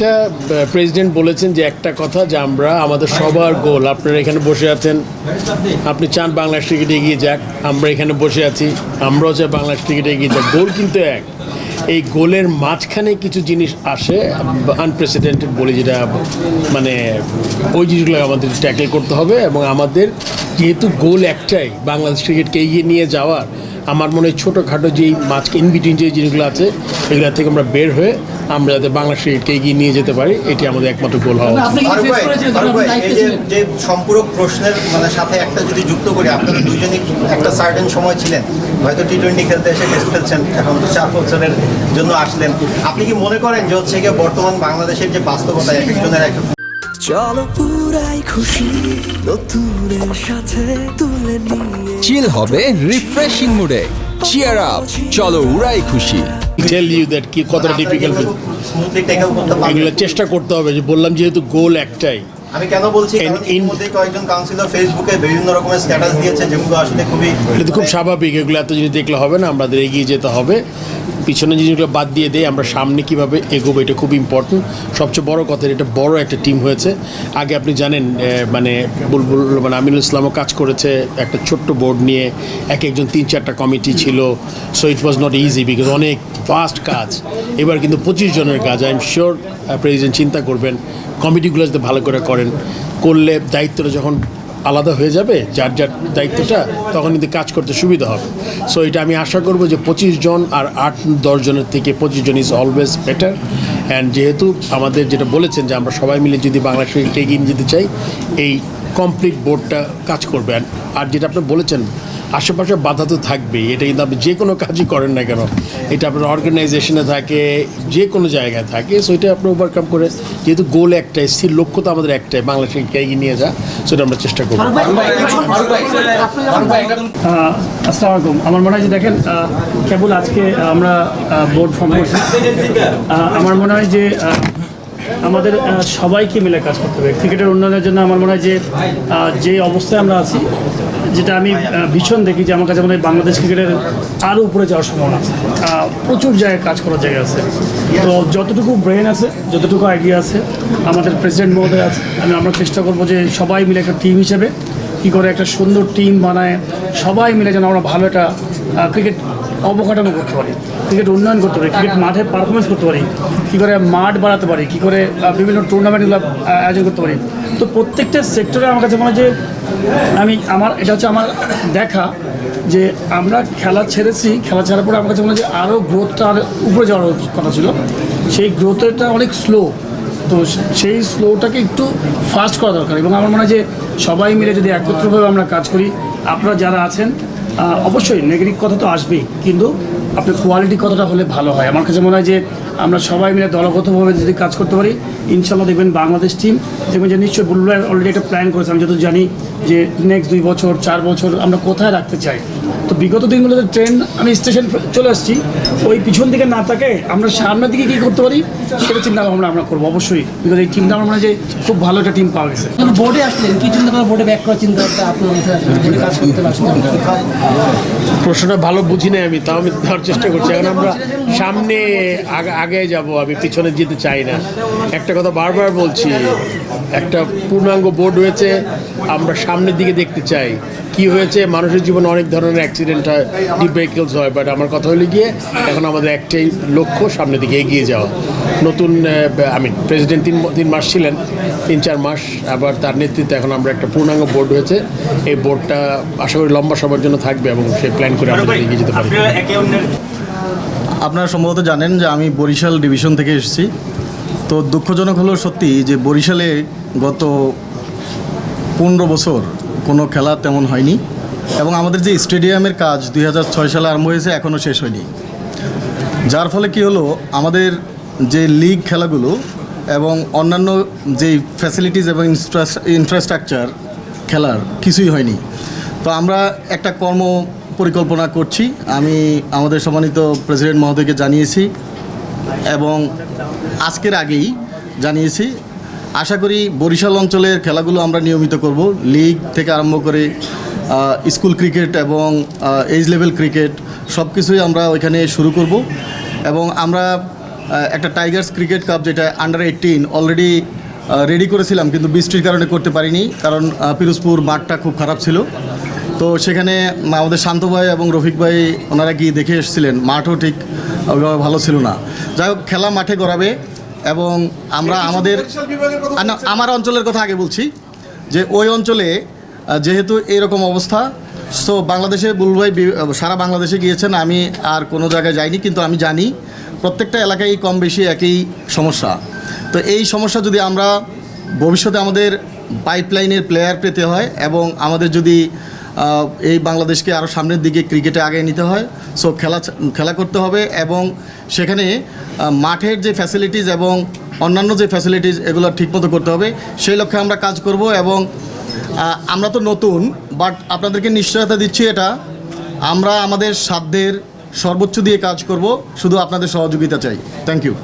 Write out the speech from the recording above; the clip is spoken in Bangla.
একটা প্রেসিডেন্ট বলেছেন যে একটা কথা যে আমরা, আমাদের সবার গোল আপনারা এখানে বসে আছেন, আপনি চান বাংলাদেশ ক্রিকেট এগিয়ে যাক, আমরা এখানে বসে আছি, আমরাও চাই বাংলাদেশ ক্রিকেট এগিয়ে যাক। গোল কিন্তু এক। এই গোলের মাঝখানে কিছু জিনিস আসে আনপ্রেসিডেন্টেড বলি যেটা মানে ওই জিনিসগুলো আমাদের ট্যাকেল করতে হবে এবং আমাদের, যেহেতু গোল একটাই, বাংলাদেশ ক্রিকেটকে এগিয়ে নিয়ে যাওয়ার আমার মনে হয় ছোটোখাটো যেই মাঝকে ইনবিটুইন যে জিনিসগুলো আছে এগুলো থেকে আমরা বের হয়ে আমরা যাতে বাংলা ক্রিকেটকে এগিয়ে নিয়ে যেতে পারি এটি আমাদের একমাত্র গোল হওয়া যে যে সম্পূরক প্রশ্নের মানে সাথে একটা যদি যুক্ত করি আপনারা দুজনেই একটা সার্টেন সময় ছিলেন হয়তো টি টোয়েন্টি খেলতে এসে টেস্ট খেলছেন এখন তো চার বছরের জন্য আসলেন। আপনি কি মনে করেন যে হচ্ছে গিয়ে বর্তমান বাংলাদেশের যে বাস্তবতা এক একজনের এক চলো পুরাই খুশি নতুনের সাথে তুলে নিয়ে চিল হবে রিফ্রেশিং মুডে চিয়ার আপ চলো উড়াই খুশি। টেল ইউ দ্যাট কি কতটা ডিফিকাল্ট স্মুথলি ট্যাকেল করতে পারবেন এগুলো চেষ্টা করতে হবে যে বললাম যেহেতু গোল একটাই। আমি কেন বলছি? কয়েকজন কাউন্সিলর ফেসবুকে বিভিন্ন রকমের স্ট্যাটাস দিয়েছে যেগুলো আসলে খুবই খুব স্বাভাবিক এগুলো এত জিনিস দেখলে হবে না আমাদের এগিয়ে যেতে হবে। পিছনে জিনিসগুলো বাদ দিয়ে দেয় আমরা সামনে কীভাবে এগোবো, এটা খুব ইম্পর্টেন্ট সবচেয়ে বড় কথা, এটা বড় একটা টিম হয়েছে। আগে আপনি জানেন মানে বুলবুল মানে আমিনুল ইসলামও কাজ করেছে একটা ছোট্ট বোর্ড নিয়ে, এক একজন তিন চারটা কমিটি ছিল। So it was not easy because অনেক ফাস্ট কাজ। এবার কিন্তু পঁচিশ জনের কাজ আই এম শিওর প্রেসিডেন্ট চিন্তা করবেন কমিটিগুলো যাতে ভালো করে করেন। করলে দায়িত্বটা যখন আলাদা হয়ে যাবে, যার যার দায়িত্বটা, তখন কিন্তু কাজ করতে সুবিধা হবে। সো এটা আমি আশা করব যে পঁচিশ জন আর আট, দশ জনের থেকে পঁচিশ জন ইজ অলওয়েজ বেটার অ্যান্ড যেহেতু আমাদের যেটা বলেছেন যে আমরা সবাই মিলে যদি বাংলা ক্রিকেটকে এগিয়ে যেতে চাই, এই কমপ্লিট বোর্ডটা কাজ করবে। আর যেটা আপনি বলেছেন আশেপাশে বাধা তো থাকবেই এটা কিন্তু আপনি যে কোনো কাজই করেন না কেন। এটা আপনার অর্গানাইজেশনে থাকে যে কোনো জায়গায় থাকে সো এটা আপনি ওভারকাম করে যেহেতু গোল একটাই স্থির লক্ষ্য তো আমাদের একটাই বাংলা ক্রিকেটকে এগিয়ে নিয়ে যা সেটা আমরা চেষ্টা করব। আসসালামু আলাইকুম। আমার মনে হয় যে দেখেন কেবল আজকে আমরা বোর্ড ফর্ম করছি। আমার মনে হয় যে আমাদের সবাইকে মিলে কাজ করতে হবে। ক্রিকেটের উন্নয়নের জন্য আমার মনে হয় যে যে অবস্থায় আমরা আছি যেটা আমি ভীষণ দেখি যে আমার কাছে মনে হয় বাংলাদেশ ক্রিকেটের আরও উপরে যাওয়ার সম্ভাবনা প্রচুর জায়গায় কাজ করার জায়গা আছে। তো যতটুকু ব্রেন আছে, যতটুকু আইডিয়া আছে, আমাদের প্রেসিডেন্ট মহোদয় আছে, আমি, আমরা চেষ্টা করব যে সবাই মিলে একটা টিম হিসেবে কী করে একটা সুন্দর টিম বানায়, সবাই মিলে যেন আমরা ভালো একটা ক্রিকেট অবকাঠামো করতে পারি ক্রিকেট উন্নয়ন করতে পারি ক্রিকেট মাঠে পারফরমেন্স করতে পারি, কী করে মাঠ বাড়াতে পারি, কী করে বিভিন্ন টুর্নামেন্টগুলো আয়োজন করতে পারি। তো প্রত্যেকটা সেক্টরে আমার কাছে মনে হয় যে, আমি আমার, এটা হচ্ছে আমার দেখা যে আমরা খেলা ছেড়েছি, খেলা ছাড়ার পরে আমার কাছে মনে হয় যে আরও গ্রোথটা আর উপরে যাওয়ার কথা ছিল। সেই গ্রোথটা অনেক স্লো তো সেই স্লোটাকে একটু ফাস্ট করা দরকার। এবং আমার মনে হয় যে সবাই মিলে যদি একত্রভাবে আমরা কাজ করি, আপনারা যারা আছেন অবশ্যই নেগেটিভ কথা তো আসবেই, কিন্তু আপনার কোয়ালিটি কতটা হলে ভালো হয়। আমার কাছে মনে হয় যে আমরা সবাই মিলে দলগতভাবে যদি কাজ করতে পারি, ইনশাল্লাহ দেখবেন বাংলাদেশ টিম দেখবেন যে নিশ্চয়ই বুলবুলার অলরেডি একটা প্ল্যান করেছে। আমি যত জানি যে নেক্সট দুই বছর, চার বছর আমরা কোথায় রাখতে চাই। তো বিগত দিনগুলোতে ট্রেন আমি স্টেশন চলে আসছি। ওই পিছন দিকে না তাকে আমরা সামনের দিকে কী করতে পারি? সেটা চিন্তা ভাবনা আমরা করব অবশ্যই। বিগত এই চিন্তা ভাবনা যে খুব ভালো একটা টিম পাওয়া গেছে। বোর্ডে আসলেন কি চিন্তা করে বোর্ডে ব্যাক করার চিন্তা ভাবনা আপনার আসলেন প্রশ্নটা ভালো বুঝি নাই আমি তাও আমি ধরার চেষ্টা করছি। এখন আমরা সামনে আগে যাব, আমি পিছনে যেতে চাই না। একটা কথা বারবার বলছি, একটা পূর্ণাঙ্গ বোর্ড হয়েছে, আমরা সামনের দিকে দেখতে চাই। কি হয়েছে? মানুষের জীবনে অনেক ধরনের অ্যাক্সিডেন্ট হয় ডিপ ভেহিকেলস হয় বাট আমার কথা হলো গিয়ে, এখন আমাদের একটাই লক্ষ্য, সামনের দিকে এগিয়ে যাওয়া। নতুন আমি প্রেসিডেন্ট তিন তিন মাস ছিলেন, তিন চার মাস, আবার তার নেতৃত্বে এখন আমরা একটা পূর্ণাঙ্গ বোর্ড হয়েছে। এই বোর্ডটা আশা করি লম্বা সময়ের জন্য থাকবে এবং সেই প্ল্যান করে আমরা এগিয়ে যেতে পারি। আপনারা সম্ভবত জানেন যে আমি বরিশাল ডিভিশন থেকে এসেছি। তো দুঃখজনক হলো সত্যি যে বরিশালে গত পনেরো বছর কোনো খেলা তেমন হয়নি এবং আমাদের যে স্টেডিয়ামের কাজ দুই হাজার ছয় সালে আরম্ভ হয়েছে এখনও শেষ হয়নি। যার ফলে কি হলো, আমাদের যে লিগ খেলাগুলো এবং অন্যান্য যেই ফ্যাসিলিটিস এবং ইনফ্রাস্ট্রাকচার খেলার কিছুই হয়নি। তো আমরা একটা কর্ম পরিকল্পনা করছি। আমি আমাদের সম্মানিত প্রেসিডেন্ট মহোদয়কে জানিয়েছি এবং আজকের আগেই জানিয়েছি। আশা করি বরিশাল অঞ্চলের খেলাগুলো আমরা নিয়মিত করব। লিগ থেকে আরম্ভ করে স্কুল ক্রিকেট এবং এজ লেভেল ক্রিকেট সব কিছুই আমরা ওইখানে শুরু করব। এবং আমরা একটা টাইগার্স ক্রিকেট কাপ যেটা আন্ডার এইটিন অলরেডি রেডি করেছিলাম, কিন্তু বৃষ্টির কারণে করতে পারিনি। কারণ পিরোজপুর মাঠটা খুব খারাপ ছিল। তো সেখানে আমাদের শান্ত ভাই এবং রফিক ভাই ওনারা গিয়ে দেখে এসেছিলেন মাঠও ঠিক ওইভাবে ভালো ছিল না। যাই হোক খেলা মাঠে গড়াবে এবং আমরা আমাদের আমার অঞ্চলের কথা আগে বলছি যে ওই অঞ্চলে যেহেতু এরকম অবস্থা সো বাংলাদেশে বুলবুল ভাই সারা বাংলাদেশে গিয়েছেন আমি আর কোনো জায়গায় যাইনি কিন্তু আমি জানি প্রত্যেকটা এলাকায় কম বেশি একই সমস্যা। তো এই সমস্যা যদি আমরা ভবিষ্যতে আমাদের পাইপলাইনের প্লেয়ার পেতে হয় এবং আমাদের যদি এই বাংলাদেশকে আরও সামনের দিকে ক্রিকেটে আগে নিতে হয়। সো খেলা খেলা করতে হবে এবং সেখানে মাঠের যে ফ্যাসিলিটিস এবং অন্যান্য যে ফ্যাসিলিটিস এগুলো ঠিকমতো করতে হবে, সেই লক্ষ্যে আমরা কাজ করব এবং আমরা তো নতুন বাট আপনাদেরকে নিশ্চয়তা দিচ্ছি এটা, আমরা আমাদের সাধ্যের সর্বোচ্চ দিয়ে কাজ করব, শুধু আপনাদের সহযোগিতা চাই। Thank you